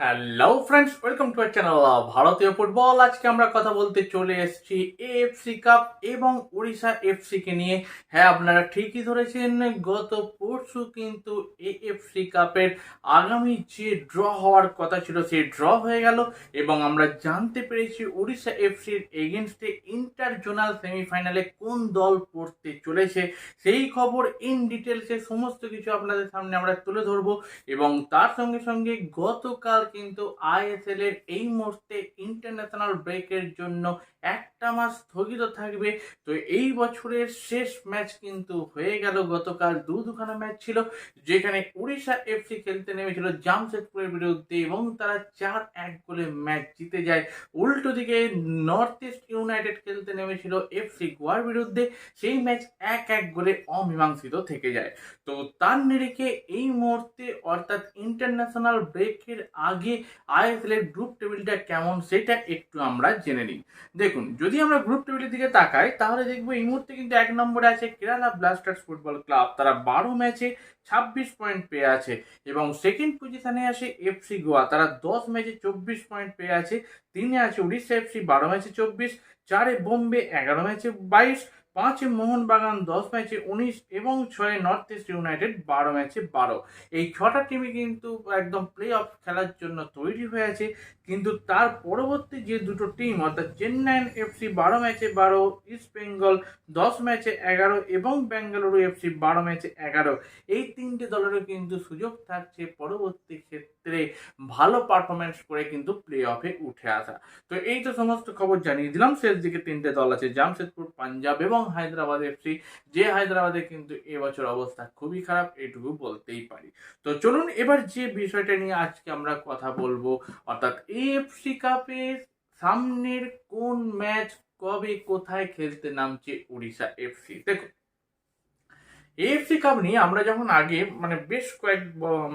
Hello friends welcome to channel ভারতীয় football আজকে আমরা কথা বলতে চলে এসেছি এএফসি কাপ এবং উড়িষ্যা এফসি কে নিয়ে। হ্যাঁ আপনারা ঠিকই ধরেছেন, গত পরশু কিন্তু এএফসি কাপের আগামী যে ড্র হওয়ার কথা ছিল, সেই ড্র হয়ে গেল এবং আমরা জানতে পেরেছি উড়িষ্যা এফসির এগেনস্টে ইন্টার জোনাল সেমিফাইনালে কোন দল পড়তে চলেছে। সেই খবর ইন ডিটেলসে সমস্ত কিছু আপনাদের সামনে আমরা তুলে ধরবো এবং তার সঙ্গে সঙ্গে গতকাল কিন্তু আইএসএল এর এই মুহূর্তে ইন্টারন্যাশনাল ব্রেকের জন্য একটা মাস স্থগিত থাকবে। তো এই বছরের শেষ ম্যাচ কিন্তু হয়ে গেল। গতকাল দু দুখানা ম্যাচ ছিল, যেখানে উড়িষ্যা এফসি খেলতে নেমেছিল জামশেদপুরের বিরুদ্ধে এবং তারা চার এক গোলে ম্যাচ জিতে যায়। উল্টো দিকে নর্থ ইস্ট ইউনাইটেড খেলতে নেমেছিল এফসি গোয়ার বিরুদ্ধে, সেই ম্যাচ এক এক গোলে অমীমাংসিত থেকে যায়। তো তার নিরিখে এই মুহূর্তে অর্থাৎ ইন্টারন্যাশনাল ব্রেকের আগে আইএসএল এর গ্রুপ টেবিলটা কেমন সেটা একটু আমরা জেনে নিই। দেখুন যদি আমরা গ্রুপ টেবিলের দিকে তাকাই, তাহলে দেখব এই মুহূর্তে কিন্তু এক নম্বরে আছে কেরালা ব্লাস্টার্স ফুটবল ক্লাব তারা বারো ম্যাচে ছাব্বিশ পয়েন্ট পেয়ে আছে এবং সেকেন্ড পজিশনে আছে এফসি গোয়া তারা দশ ম্যাচে চব্বিশ পয়েন্ট পেয়ে আছে। তিনে আছে উড়িষ্যা এফসি বারো ম্যাচে চব্বিশ, চারে বোম্বে, এগারো ম্যাচে বাইশ পাঁচে মোহনবাগান, দশ ম্যাচে উনিশ এবং ছয়ে নর্থ ইস্ট ইউনাইটেড, বারো ম্যাচে বারো। এই ছটা টিমই কিন্তু একদম প্লে অফ খেলার জন্য তৈরি হয়ে আছে কিন্তু তার পরবর্তী যে দুটো টিম অর্থাৎ চেন্নাইন এফসি বারো ম্যাচে বারো, ইস্ট বেঙ্গল দশ ম্যাচে এগারো এবং বেঙ্গালুরু এফসি বারো ম্যাচে এগারো। এই তিনটে দলেরও কিন্তু সুযোগ থাকছে পরবর্তী ক্ষেত্রে। ভালো পারফরমেন্স করে কিন্তু প্লে অফে উঠে আসা। তো এই তো সমস্ত খবর জানিয়ে দিলাম। শেষ দিকে তিনটে দল আছে, জামশেদপুর, পাঞ্জাব এবং হায়দ্রাবাদ এফসি যে হায়দ্রাবাদে কিন্তু এবছর অবস্থা খুবই খারাপ, এটুকু বলতেই পারি। তো চলুন এবার যে বিষয়টা নিয়ে আজকে আমরা কথা বলব, অর্থাৎ এএফসি কাপের সামনের কোন ম্যাচ কবে কোথায় খেলতে নামছে উড়িষ্যা এফসি দেখুন এএফসি কাপ নিয়ে আমরা যখন আগে মানে বেশ কয়েক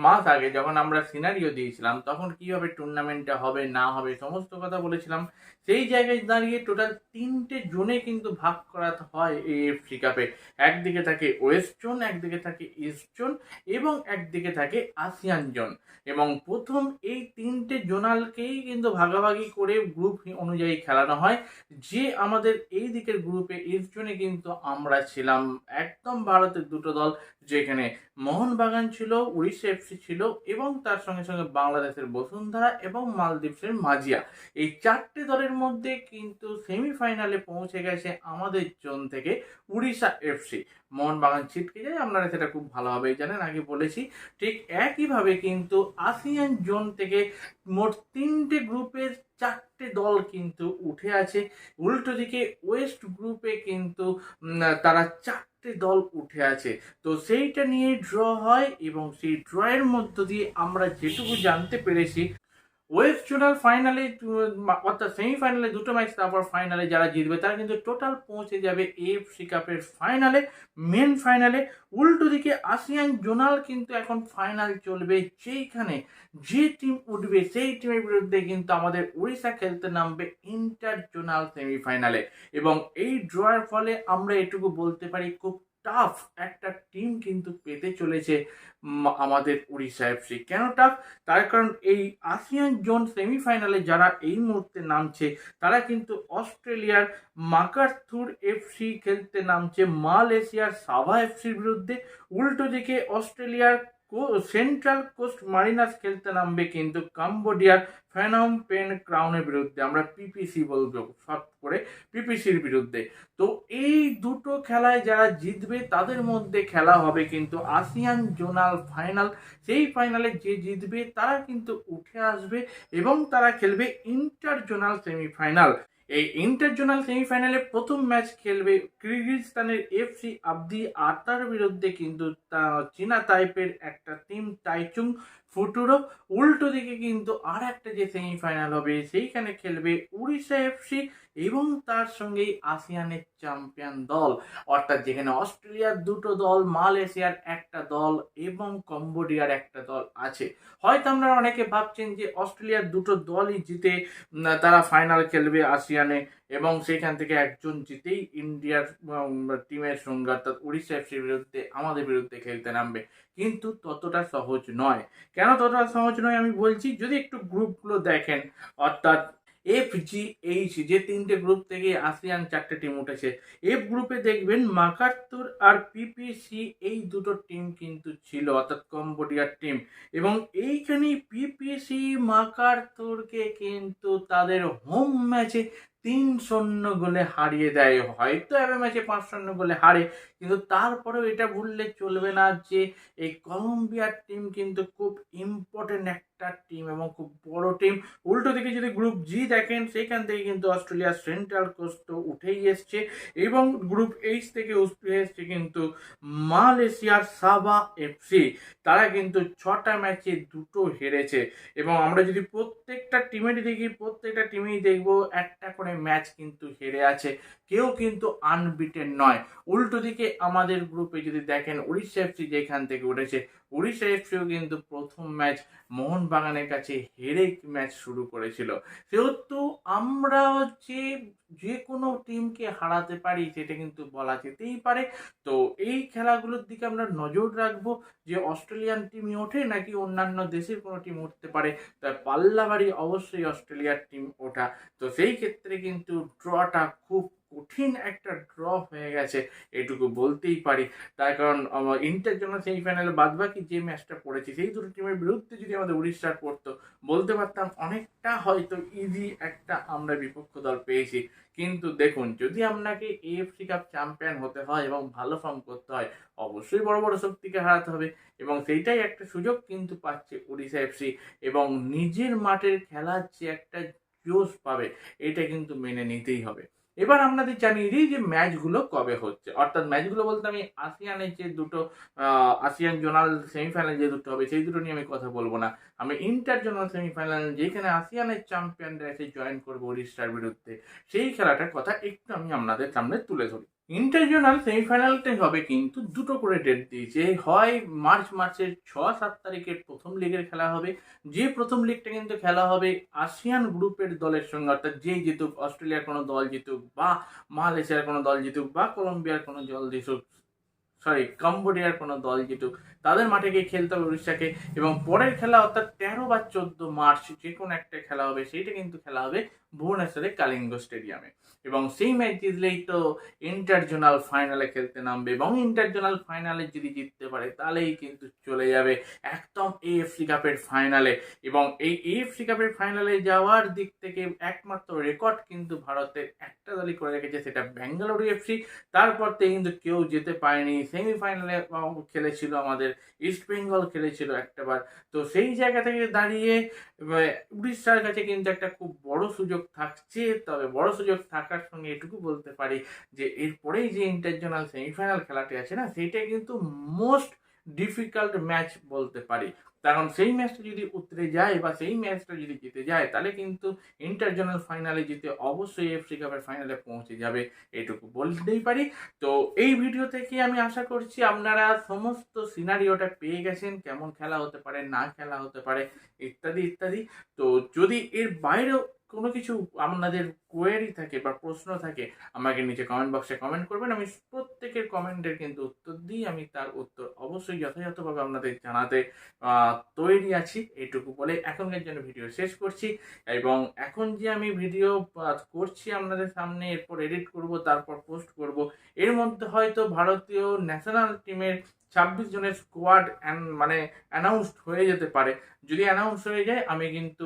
মাস আগে যখন আমরা সিনারিও দিয়েছিলাম, তখন কীভাবে টুর্নামেন্টটা হবে, না হবে, সমস্ত কথা বলেছিলাম, সেই জায়গায় দাঁড়িয়ে টোটাল তিনটে জোনে কিন্তু ভাগ করা হয় এই এফসি কাপে একদিকে থাকে ওয়েস্ট জোন একদিকে থাকে ইস্ট জোন এবং একদিকে থাকে আসিয়ান জোন এবং প্রথম এই তিনটে জোনালকেই কিন্তু ভাগাভাগি করে গ্রুপ অনুযায়ী খেলানো হয়, যে আমাদের এই দিকের গ্রুপে ইস্ট জোনে কিন্তু আমরা ছিলাম। একদম ভারতের দুটো দল যেখানে মোহনবাগান ছিল, উড়িষ্যা এফসি ছিল এবং তার সঙ্গে সঙ্গে বাংলাদেশের বসুন্ধরা এবং মালদ্বীপসের মাজিয়া এই চারটে দলের মধ্যে কিন্তু সেমিফাইনালে পৌঁছে গেছে আমাদের জোন থেকে উড়িষ্যা এফসি মোহনবাগান ছিটকে যায়, আপনারা সেটা খুব ভালোভাবেই জানেন, আগে বলেছি। ঠিক একইভাবে কিন্তু আসিয়ান জোন থেকে মোট তিনটে গ্রুপের চারটে দল কিন্তু উঠে আছে। উল্টো দিকে ওয়েস্ট গ্রুপে কিন্তু তারা তারা চারটে দল উঠে আছে। তো সেইটা নিয়ে ড্র হয় এবং সেই ড্রয়ের মধ্য দিয়ে আমরা যেটুকু জানতে পেরেছি ওয়েস্ট জোনাল ফাইনালে অর্থাৎ সেমিফাইনালে দুটো ম্যাচ তারপর ফাইনালে যারা জিতবে, তারা কিন্তু টোটাল পৌঁছে যাবে এফসি কাপের ফাইনালে মেন ফাইনালে উল্টো দিকে আসিয়ান জোনাল কিন্তু এখন ফাইনাল চলবে যেইখানে যে টিম উঠবে, সেই টিমের বিরুদ্ধে কিন্তু আমাদের উড়িষ্যা খেলতে নামবে ইন্টার জোনাল সেমিফাইনালে এবং এই ড্রয়ের ফলে আমরা এটুকু বলতে পারি, খুব টাফ একটা টিম কিন্তু পেতে চলেছে আমাদের উড়িষ্যা এফসি কেন টাফ তার কারণ এই আসিয়ান জোন সেমিফাইনালে যারা এই মুহূর্তে নামছে, তারা কিন্তু অস্ট্রেলিয়ার মাকারথুর এফসি খেলতে নামছে, মালয়েশিয়ার সাভা এফসির বিরুদ্ধে। উল্টো দিকে অস্ট্রেলিয়ার সেন্ট্রাল কোস্ট মারিনার্স খেলতে নামবে কিন্তু কাম্বোডিয়ার ফ্যানম পেন ক্রাউনের বিরুদ্ধে। আমরা পিপিসি বলব শর্ট করে পিপিসির বিরুদ্ধে। তো এই দুটো খেলায় যারা জিতবে তাদের মধ্যে খেলা হবে কিন্তু আসিয়ান জোনাল ফাইনাল। সেই ফাইনালে যে জিতবে তারা কিন্তু উঠে আসবে এবং তারা খেলবে ইন্টার জোনাল সেমিফাইনাল। এই ইন্টার জোনাল সেমিফাইনালে প্রথম ম্যাচ খেলবে কিরগিজস্তানের এফসি আবদি আতার বিরুদ্ধে, কিন্তু চীনা টাইপের একটা টিম টাইচুং ফুটুরো উল্টো দিকে কিন্তু আর একটা যে সেমিফাইনাল হবে, সেইখানে খেলবে উড়িষ্যা এফসি এবং তার সঙ্গেই আসিয়ানের চ্যাম্পিয়ন দল, অর্থাৎ যেখানে অস্ট্রেলিয়ার দুটো দল, মালয়েশিয়ার একটা দল এবং কম্বোডিয়ার একটা দল আছে। হয়তো আমরা অনেকে ভাবছেন যে অস্ট্রেলিয়ার দুটো দলই জিতে তারা ফাইনাল খেলবে আসিয়ানে এবং সেখান থেকে একজন জিতেই ইন্ডিয়ার টিমের সঙ্গে, অর্থাৎ উড়িষ্যা এফসির বিরুদ্ধে, আমাদের বিরুদ্ধে খেলতে নামবে। কিন্তু ততটা সহজ নয়। কেন ততটা সহজ নয় আমি বলছি, যদি একটু গ্রুপগুলো দেখেন, অর্থাৎ এফ জি এইচ যে তিনটে গ্রুপ থেকে আসিয়ান চারটে টিম উঠেছে এফ গ্রুপে দেখবেন মাকার্তুর আর পিপিসি এই দুটো টিম কিন্তু ছিল, অর্থাৎ কম্বোডিয়ার টিম এবং এইখানে পিপিসি মাকার্তুরকে কিন্তু তাদের হোম ম্যাচে তিন শূন্য গোলে হারিয়ে দেয়। হয়তো এবার ম্যাচে পাঁচ শূন্য গোলে হারে কিন্তু তারপরেও এটা ভুললে চলবে না যে এই কলম্বিয়ার টিম কিন্তু খুব ইম্পর্টেন্ট একটা টিম এবং খুব বড় টিম উল্টো দিকে যদি গ্রুপ জি দেখেন, সেখান থেকে কিন্তু অস্ট্রেলিয়ার সেন্ট্রাল কোস্ট তো উঠেই এসছে এবং গ্রুপ এইচ থেকে উঠে এসছে কিন্তু মালয়েশিয়ার সাবা এফসি। তারা কিন্তু ছটা ম্যাচে দুটো হেরেছে এবং আমরা যদি প্রত্যেকটা টিমেরই দেখি, প্রত্যেকটা টিমেই দেখব একটা করে ম্যাচ কিন্তু হেরে আছে। কেউ কিন্তু আনবিটেন নয়। উল্টো দিকে আমাদের গ্রুপে যদি দেখেন উড়িষ্যা এফসি যেখান থেকে উঠেছে, উড়িষ্যা এফসিও কিন্তু প্রথম ম্যাচ মোহনবাগানের কাছে হেরে ম্যাচ শুরু করেছিল। সেহেতু আমরা হচ্ছে যে কোনো টিমকে হারাতে পারি সেটা কিন্তু বলা যেতেই পারে। তো এই খেলাগুলোর দিকে আমরা নজর রাখব যে অস্ট্রেলিয়ান টিমই ওঠে নাকি অন্যান্য দেশের কোনো টিম উঠতে পারে। তাই পাল্লাবাড়ি অবশ্যই অস্ট্রেলিয়ার টিম ওঠা। তো সেই ক্ষেত্রে কিন্তু ড্রটা খুব কঠিন একটা ড্র হয়ে গেছে, এটুকু বলতেই পারি। তার কারণ ইন্টার জন্য সেমিফাইনালে বাদ বাকি যে ম্যাচটা পড়েছে, সেই দুটো টিমের বিরুদ্ধে যদি আমাদের উড়িষ্যার পড়তো, বলতে পারতাম অনেকটা হয়তো ইজি একটা আমরা বিপক্ষ দল পেয়েছি। কিন্তু দেখুন, যদি আপনাকে এএফসি কাপ চ্যাম্পিয়ন হতে হয় এবং ভালো ফর্ম করতে হয়, অবশ্যই বড় বড় শক্তিকে হারাতে হবে। এবং সেইটাই একটা সুযোগ কিন্তু পাচ্ছে উড়িষ্যা এফসি এবং নিজের মাঠের খেলার যে একটা জোশ পাবে, এটা কিন্তু মেনে নিতেই হবে। এবার আপনাদের জানিয়ে দিই যে ম্যাচগুলো কবে হচ্ছে। অর্থাৎ ম্যাচগুলো বলতে আমি আসিয়ানের যে দুটো আসিয়ান জোনাল সেমিফাইনাল যে দুটো হবে, সেই দুটো নিয়ে আমি কথা বলব না। আমি ইন্টার জোনাল সেমিফাইনাল যেখানে আসিয়ানের চ্যাম্পিয়নরা এসে জয়েন করব উড়িষ্যার বিরুদ্ধে, সেই খেলাটার কথা একটু আমি আপনাদের সামনে তুলে ধরি। ইন্টারজোনাল সেমিফাইনালটাই হবে কিন্তু দুটো করে ডেট দিয়েছে। হয় মার্চ মাসের ছ, সাত তারিখের প্রথম লিগের খেলা হবে। যে প্রথম লিগটা কিন্তু খেলা হবে আসিয়ান গ্রুপের দলের সঙ্গে, অর্থাৎ যেই জিতুক অস্ট্রেলিয়ার কোনো দল জিতুক বা মালয়েশিয়ার কোনো দল জিতুক বা কলম্বিয়ার কোনো দল জিতুক সরি কম্বোডিয়ার কোনো দল জিতুক, তাদের মাঠে গিয়ে খেলতে হবে উড়িষ্যাকে। এবং পরের খেলা, অর্থাৎ তেরো বা চোদ্দ মার্চ যে কোনো একটা খেলা হবে, সেইটা কিন্তু খেলা হবে ভুবনেশ্বরের কালিঙ্গ স্টেডিয়ামে। এবং সেই ম্যাচ জিতলেই তো ইন্টারজোনাল ফাইনালে খেলতে নামবে এবং ইন্টারজোনাল ফাইনালে যদি জিততে পারে, তাহলেই কিন্তু চলে যাবে একদম এএফসি কাপের ফাইনালে এবং এই এএফসি কাপের ফাইনালে যাওয়ার দিক থেকে একমাত্র রেকর্ড কিন্তু ভারতের একটা দলই করে রেখেছে, সেটা ব্যাঙ্গালোর এফসি তারপর থেকে কিন্তু কেউ যেতে পারেনি। সেমিফাইনালে খেলেছিল আমাদের ইস্ট বেঙ্গল খেলেছিল একটাবার। তো সেই জায়গা থেকে দাঁড়িয়ে উড়িষ্যার কাছে কিন্তু একটা খুব বড় সুযোগ থাকছে, তবে বড় সুযোগ থাকার সঙ্গে এটুকু বলতে পারি যে, এরপরেই যে ইন্টারজোনাল সেমিফাইনাল খেলাটি আছে না, সেইটা কিন্তু মোস্ট ডিফিকাল্ট ম্যাচ বলতে পারি। কারণ সেই ম্যাচটা যদি উতরে যায় বা সেই ম্যাচটা যদি জিতে যায়, তাহলে কিন্তু ইন্টারজোনাল ফাইনালে জিতে অবশ্যই এফসি কাপের ফাইনালে পৌঁছে যাবে, এটুকু বলতেই পারি। তো এই ভিডিও থেকে আমি আশা করছি আপনারা সমস্ত সিনারিওটা পেয়ে গেছেন, কেমন খেলা হতে পারে, না খেলা হতে পারে, ইত্যাদি ইত্যাদি। তো যদি এর বাইরেও কোনো কিছু আপনাদের কোয়েরি থাকে বা প্রশ্ন থাকে, আমাকে নিচে কমেন্ট বক্সে কমেন্ট করবেন। আমি প্রত্যেকের কমেন্টের কিন্তু উত্তর দিই, আমি তার উত্তর অবশ্যই যথাযথভাবে আপনাদের জানাতে তৈরি আছি, এইটুকু বলে এখনকার জন্য ভিডিও শেষ করছি। এবং এখন যে আমি ভিডিও করছি আপনাদের সামনে, এরপর এডিট করব, তারপর পোস্ট করব, এর মধ্যে হয়তো ভারতীয় ন্যাশনাল টিমের ছাব্বিশ জনের স্কোয়াড মানে অ্যানাউন্সড হয়ে যেতে পারে। যদি অ্যানাউন্স হয়ে যায়, আমি কিন্তু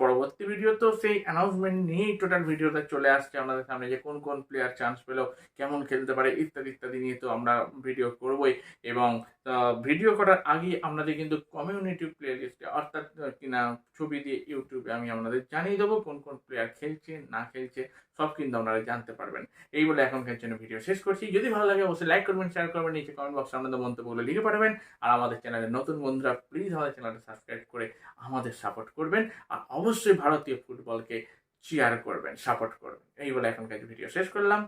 পরবর্তী ভিডিও তো সেই অ্যানাউন্সমেন্ট নিয়েই টোটাল ভিডিওটা চলে আসছে আপনাদের সামনে যে কোন কোন প্লেয়ার চান্স পেল, কেমন খেলতে পারে, ইত্যাদি ইত্যাদি নিয়ে তো আমরা ভিডিও করবই। এবং ভিডিও করার আগে আপনাদের কিন্তু কমিউনিটি প্লে লিস্টে অর্থাৎ কিনা ছবি দিয়ে ইউটিউবে আমি আপনাদের জানিয়ে দেবো কোন কোন প্লেয়ার খেলছে, না খেলছে, সব কিন্তু আপনারা জানতে পারবেন। এই বলে এখনকার জন্য ভিডিও শেষ করছি। যদি ভালো লাগে, অবশ্যই লাইক করবেন শেয়ার করবেন, নিচে কমেন্ট বক্সে আপনাদের মন্তব্যগুলো লিখে পাঠাবেন। আর আমাদের চ্যানেলের নতুন বন্ধুরা প্লিজ আমাদের চ্যানেলটা সাবস্ক্রাইব করে আমাদের সাপোর্ট করবেন। আর অবশ্যই ভারতীয় ফুটবলকে চেয়ার করবেন সাপোর্ট করবেন। এই বলে এখনকার ভিডিও শেষ করলাম।